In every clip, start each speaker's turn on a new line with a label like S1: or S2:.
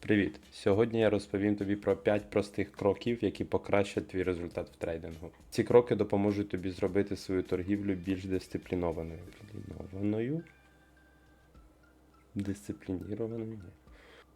S1: Привіт! Сьогодні я розповім тобі про 5 простих кроків, які покращать твій результат в трейдингу. Ці кроки допоможуть тобі зробити свою торгівлю більш дисциплінованою. Дисциплінованою? Дисциплінірованою? Ні.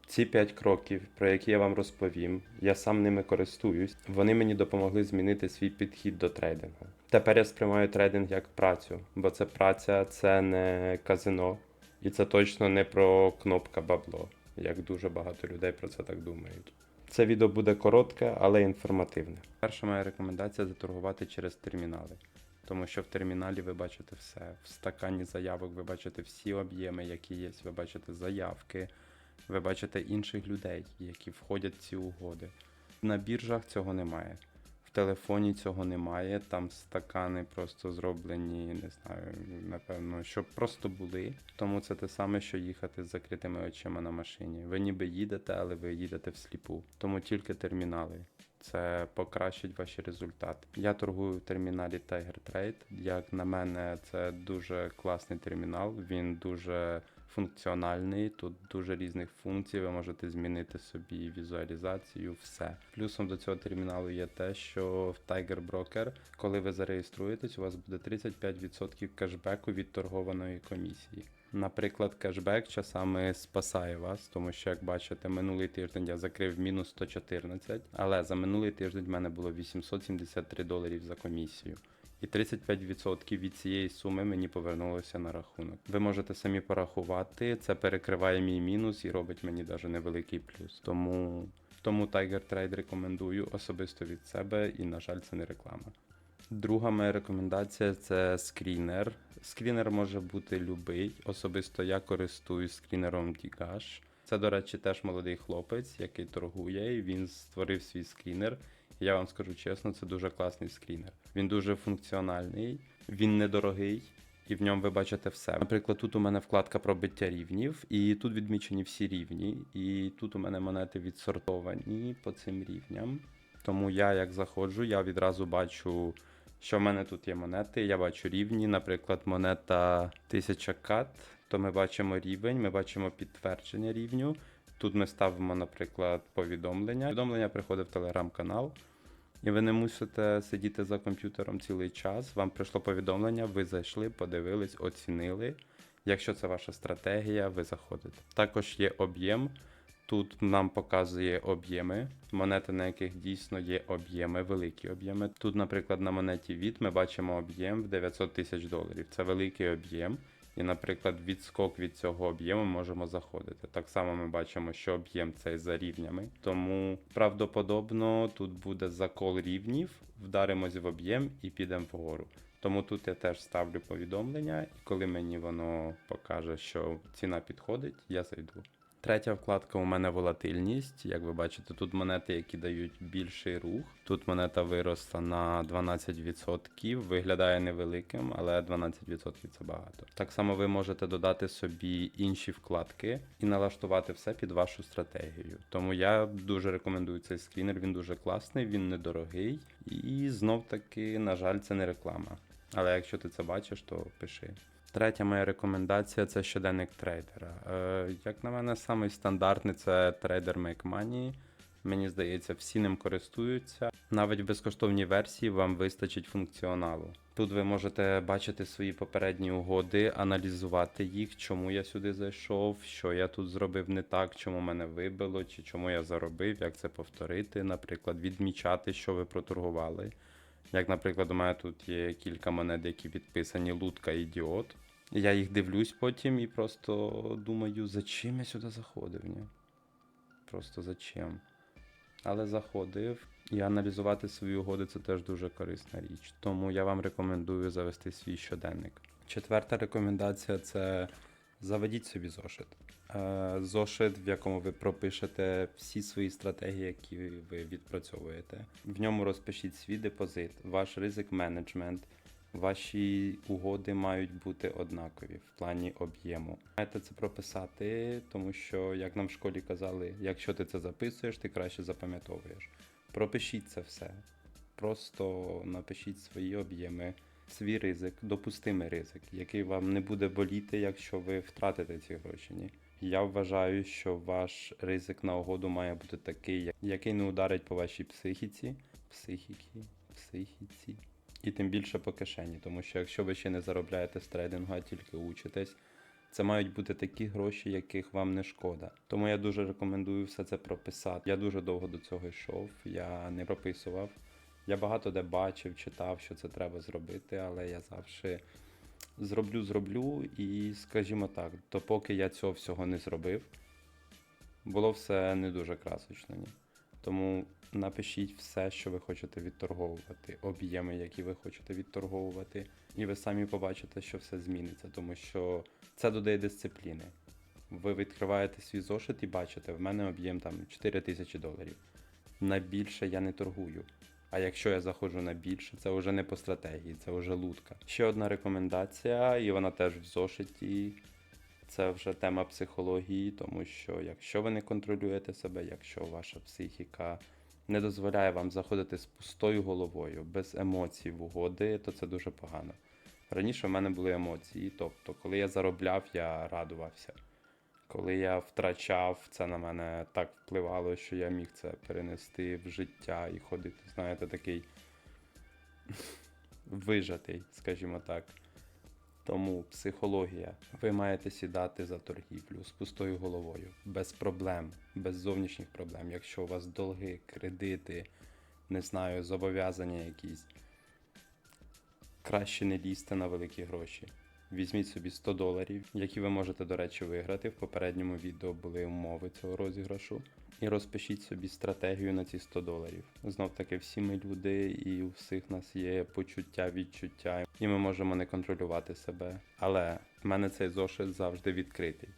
S1: Ці 5 кроків, про які я вам розповім, я сам ними користуюсь. Вони мені допомогли змінити свій підхід до трейдингу. Тепер я сприймаю трейдинг як працю, бо це праця, це не казино, і це точно не про кнопка бабло, як дуже багато людей про це так думають. Це відео буде коротке, але інформативне. Перша моя рекомендація заторгувати через термінали. Тому що в терміналі ви бачите все. В стакані заявок ви бачите всі об'єми, які є, ви бачите заявки, ви бачите інших людей, які входять в ці угоди. На біржах цього немає. Телефоні цього немає. Там стакани просто зроблені, не знаю, напевно, щоб просто були. Тому це те саме, що їхати з закритими очима на машині. Ви ніби їдете, але ви їдете всліпу. Тому тільки термінали. Це покращить ваші результати. Я торгую в терміналі Tiger Trade. Як на мене, це дуже класний термінал. Він дуже функціональний. Тут дуже різних функцій. Ви можете змінити собі візуалізацію, все. Плюсом до цього терміналу є те, що в Tiger Broker, коли ви зареєструєтесь, у вас буде 35% кешбеку від торгованої комісії. Наприклад, кешбек часами спасає вас, тому що, як бачите, минулий тиждень я закрив мінус 114, але за минулий тиждень в мене було 873 доларів за комісію. І 35% від цієї суми мені повернулося на рахунок. Ви можете самі порахувати, це перекриває мій мінус і робить мені навіть невеликий плюс. Тому, тому Tiger Trade рекомендую особисто від себе, і, на жаль, це не реклама. Друга моя рекомендація це скрінер. Скрінер може бути любий. Особисто я користуюсь скрінером Digash. Це, до речі, теж молодий хлопець, який торгує, він створив свій скрінер. Я вам скажу чесно, це дуже класний скрінер. Він дуже функціональний, він недорогий. І в ньому ви бачите все. Наприклад, тут у мене вкладка пробиття рівнів, і тут відмічені всі рівні. І тут у мене монети відсортовані по цим рівням. Тому я як заходжу, я відразу бачу, що в мене тут є монети. Я бачу рівні, наприклад, монета 1000 кат, то ми бачимо рівень, ми бачимо підтвердження рівню. Тут ми ставимо, наприклад, повідомлення. Повідомлення приходить в телеграм-канал, і ви не мусите сидіти за комп'ютером цілий час. Вам прийшло повідомлення, ви зайшли, подивились, оцінили. Якщо це ваша стратегія, ви заходите. Також є об'єм. Тут нам показує об'єми, монети, на яких дійсно є об'єми, великі об'єми. Тут, наприклад, на монеті від ми бачимо об'єм в 900 тисяч доларів. Це великий об'єм. І, наприклад, відскок від цього об'єму можемо заходити. Так само ми бачимо, що об'єм цей за рівнями. Тому правдоподобно тут буде закол рівнів, вдаримось в об'єм і підемо вгору. Тому тут я теж ставлю повідомлення, і коли мені воно покаже, що ціна підходить, я зайду. Третя вкладка у мене волатильність. Як ви бачите, тут монети, які дають більший рух. Тут монета виросла на 12%. Виглядає невеликим, але 12% це багато. Так само ви можете додати собі інші вкладки і налаштувати все під вашу стратегію. Тому я дуже рекомендую цей скрінер. Він дуже класний, він недорогий. І знов таки, на жаль, це не реклама. Але якщо ти це бачиш, то пиши. Третя моя рекомендація це щоденник трейдера. Е, як на мене, самий стандартний це трейдер Make Money. Мені здається, всі ним користуються. Навіть в безкоштовній версії вам вистачить функціоналу. Тут ви можете бачити свої попередні угоди, аналізувати їх, чому я сюди зайшов, що я тут зробив не так, чому мене вибило, чи чому я заробив, як це повторити, наприклад, відмічати, що ви проторгували. Як, наприклад, у мене тут є кілька монет, які підписані Лутка Ідіот. Я їх дивлюсь потім і просто думаю, зачем я сюди заходив? Ні? Просто зачем? Але заходив і аналізувати свої угоди це теж дуже корисна річ. Тому я вам рекомендую завести свій щоденник. Четверта рекомендація це заведіть собі зошит. Е, Зошит, в якому ви пропишете всі свої стратегії, які ви відпрацьовуєте. В ньому розпишіть свій депозит, ваш ризик менеджмент. Ваші угоди мають бути однакові в плані об'єму. Маєте це прописати, тому що, як нам в школі казали, якщо ти це записуєш, ти краще запам'ятовуєш. Пропишіть це все. Просто напишіть свої об'єми, свій ризик, допустимий ризик, який вам не буде боліти, якщо ви втратите ці гроші. Ні? Я вважаю, що ваш ризик на угоду має бути такий, який не ударить по вашій психіці, психіки, психіці, і тим більше по кишені. Тому що якщо ви ще не заробляєте з трейдингу, а тільки учитесь, це мають бути такі гроші, яких вам не шкода. Тому я дуже рекомендую все це прописати. Я дуже довго до цього йшов, я не прописував. Я багато де бачив, читав, що це треба зробити, але я завжди зроблю, зроблю, і скажімо так, допоки я цього всього не зробив, було все не дуже красочно. Ні? Тому напишіть все, що ви хочете відторговувати, об'єми, які ви хочете відторговувати, і ви самі побачите, що все зміниться, тому що це додає дисципліни. Ви відкриваєте свій зошит і бачите, в мене об'єм там 4 тисячі доларів. На більше я не торгую. А якщо я заходжу на більше, це вже не по стратегії, це вже лутка. Ще одна рекомендація, і вона теж в зошиті. Це вже тема психології, тому що якщо ви не контролюєте себе, якщо ваша психіка не дозволяє вам заходити з пустою головою, без емоцій в угоди, то це дуже погано. Раніше в мене були емоції, тобто, коли я заробляв, я радувався. Коли я втрачав, це на мене так впливало, що я міг це перенести в життя і ходити, знаєте, такий вижатий, скажімо так. Тому психологія. Ви маєте сідати за торгівлю з пустою головою, без проблем, без зовнішніх проблем. Якщо у вас долги, кредити, не знаю, зобов'язання якісь, краще не лізьте на великі гроші. Візьміть собі 100 доларів, які ви можете, до речі, виграти. В попередньому відео були умови цього розіграшу. І розпишіть собі стратегію на ці 100 доларів. Знов таки, всі ми люди, і у всіх нас є почуття, відчуття, і ми можемо не контролювати себе. Але в мене цей зошит завжди відкритий.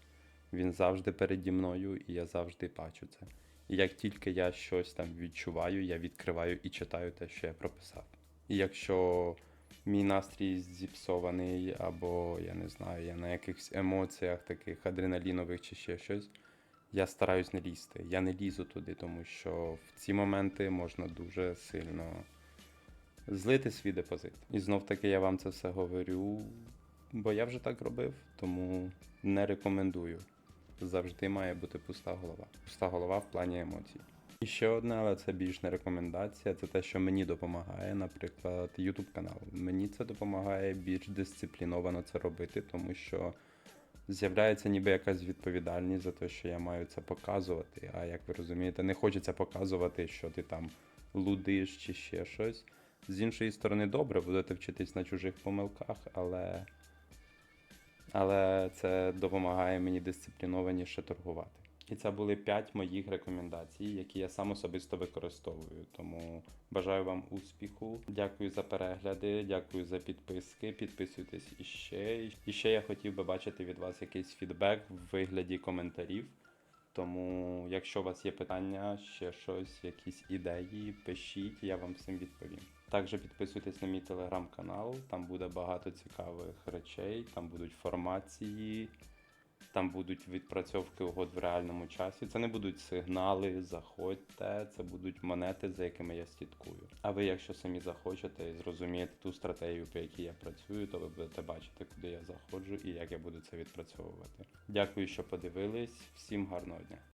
S1: Він завжди переді мною, і я завжди бачу це. І як тільки я щось там відчуваю, я відкриваю і читаю те, що я прописав. І якщо мій настрій зіпсований, або я не знаю, я на якихось емоціях таких адреналінових чи ще щось, я стараюсь не лізти. Я не лізу туди, тому що в ці моменти можна дуже сильно злити свій депозит. І знов таки я вам це все говорю, бо я вже так робив, тому не рекомендую. Завжди має бути пуста голова. Пуста голова в плані емоцій. І ще одне, але це більш не рекомендація, це те, що мені допомагає, наприклад, YouTube канал. Мені це допомагає більш дисципліновано це робити, тому що з'являється ніби якась відповідальність за те, що я маю це показувати. А як ви розумієте, не хочеться показувати, що ти там лудиш чи ще щось. З іншої сторони, добре, будете вчитись на чужих помилках, але, але це допомагає мені дисциплінованіше торгувати. І це були 5 моїх рекомендацій, які я сам особисто використовую. Тому бажаю вам успіху. Дякую за перегляди, дякую за підписки. Підписуйтесь іще. І ще я хотів би бачити від вас якийсь фідбек в вигляді коментарів. Тому, якщо у вас є питання, ще щось, якісь ідеї, пишіть, я вам всім відповім. Також підписуйтесь на мій телеграм-канал, там буде багато цікавих речей, там будуть формації, там будуть відпрацьовки угод в реальному часі. Це не будуть сигнали, заходьте, це будуть монети, за якими я слідкую. А ви, якщо самі захочете і зрозумієте ту стратегію, по якій я працюю, то ви будете бачити, куди я заходжу і як я буду це відпрацьовувати. Дякую, що подивились. Всім гарного дня!